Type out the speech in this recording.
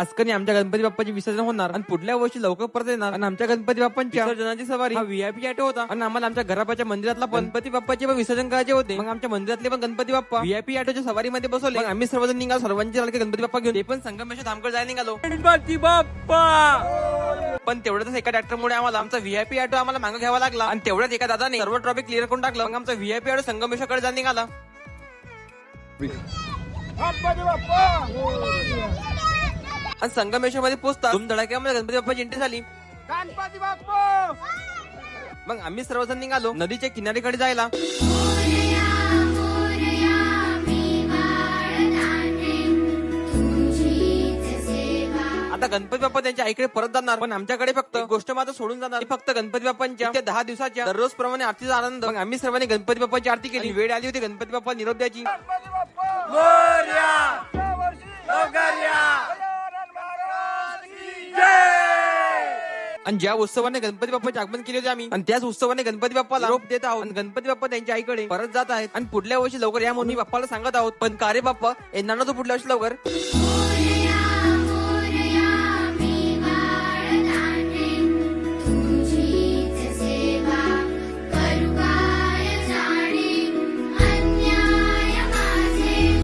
आज कधी आमच्या गणपती बाप्पाचे विसर्जन होणार आणि पुढल्या वर्षी लवकर परत येणार. आणि आमच्या गणपती बाप्पांच्या विसर्जनाची सवारी. हा व्हीआयपी ऑटो होता. आणि आम्हाला आमच्या घरापाच्या मंदिरातला पण गणपती बाप्पाचे पण विसर्जन करायचे होते. मग आमच्या मंदिरातले पण गणपती बाप्पा व्हीआयपी ऑटोच्या सवारीमध्ये बसवले. मग आम्ही सर्वजण निघालो सर्वांचे लाडके गणपती बाप्पा घेऊन. ते पण संगमेश्वर धामकडे जायला निघालो. गणपती बाप्पा! पण तेवढ्याच एका ट्रॅक्टरमुळे आम्हाला आमचा व्हीआयपी ऑटो आम्हाला मागे घ्यावा लागला. आणि तेवढ्याच एका दादाने सर्व ट्रॉफिक क्लिअर करून टाकलं. मग आमचा व्हीआयपी ऑटो संगमेश्वरकडे जायला निघाला. आणि संगमेश्वर मध्ये पोहोचता तुम धडाक्यामध्ये गणपती बाप्पाची एंट्री झाली. गणपती बाप्पा! मग आम्ही सर्वजण निघालो. नदीच्या किनारीकडे जायला. आता गणपती बाप्पा त्यांच्या आईकडे परत जाणार. पण आमच्याकडे फक्त एक गोष्ट मात्र सोडून जाणार. फक्त गणपती बाप्पांच्या त्या दहा दिवसाच्या दररोज प्रमाणे आरतीचा आनंद. मग आम्ही सर्वांनी गणपती बाप्पाची आरती केली. वेळ आली होती गणपती बाप्पा निरोप द्यायची. आणि ज्या उत्सवाने गणपती बाप्पाचे आगमन केले होते आम्ही आणि त्याच उत्सवाने गणपती बाप्पाला रोप देत आहोत. आणि गणपती बाप्पा त्यांच्या आईकडे परत जात आहेत. आणि पुढल्या वर्षी लवकर या म्हणून मी बाप्पाला सांगत आहोत. पण का रे बाप्पा? येणार ना तो पुढल्या वर्षी लवकर?